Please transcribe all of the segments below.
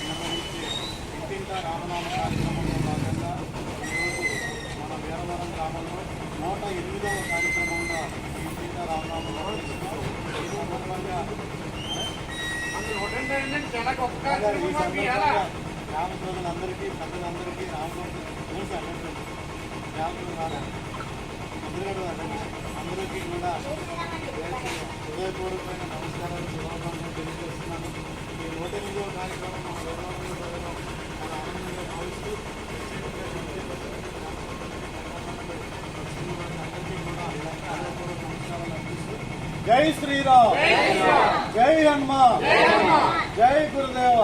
నిర్వహించే ఇంటింటా రామనామ కార్యక్రమంలో భాగంగా ఈరోజు మన వీరవరం గ్రామంలో నూట ఎనిమిదవ కార్యక్రమంగా ఇంటింటా రామనామ సందర్భంగా గ్రామ ప్రజలందరికీ పెద్దలందరికీ గ్రామ అందరికీ కూడా హృదయపూర్వకమైన నమస్కారాలు శుభాకాంక్షలు తెలియజేస్తున్నాను ఈ నూట ఎనిమిదవ కార్యక్రమం మన ఆనందంగా భావిస్తూ జై శ్రీరామ్ జై హనుమాన్. జై గురుదేవ.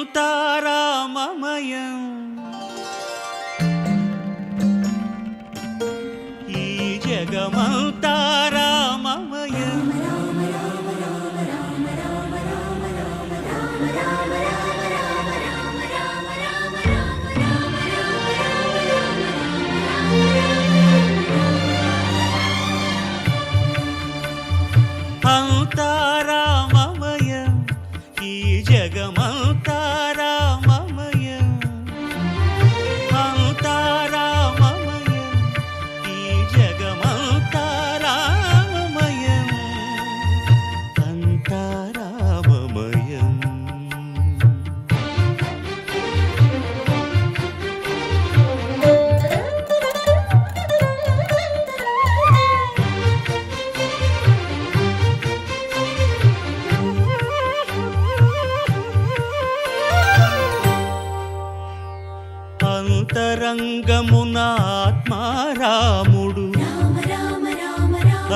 తారామయం ఈ జగమౌ రామమయం. అంతా ఈ జగమౌ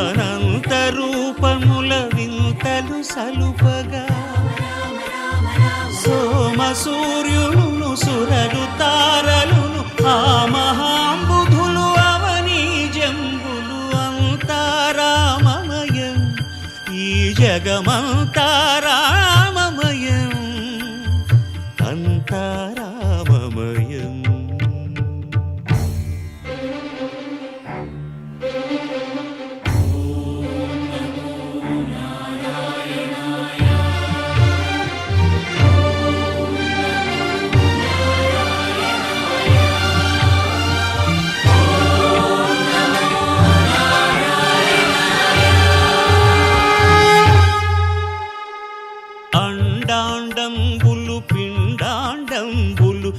అనంత రూపముల వింతలు సలుపగా. సోమ సూర్యులు సురలు తారలు ఆ మహాంబుధులు అవని జంబులు అంతారామమయం ఈ జగమంతారామమయం అంతారామమయం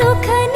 都开。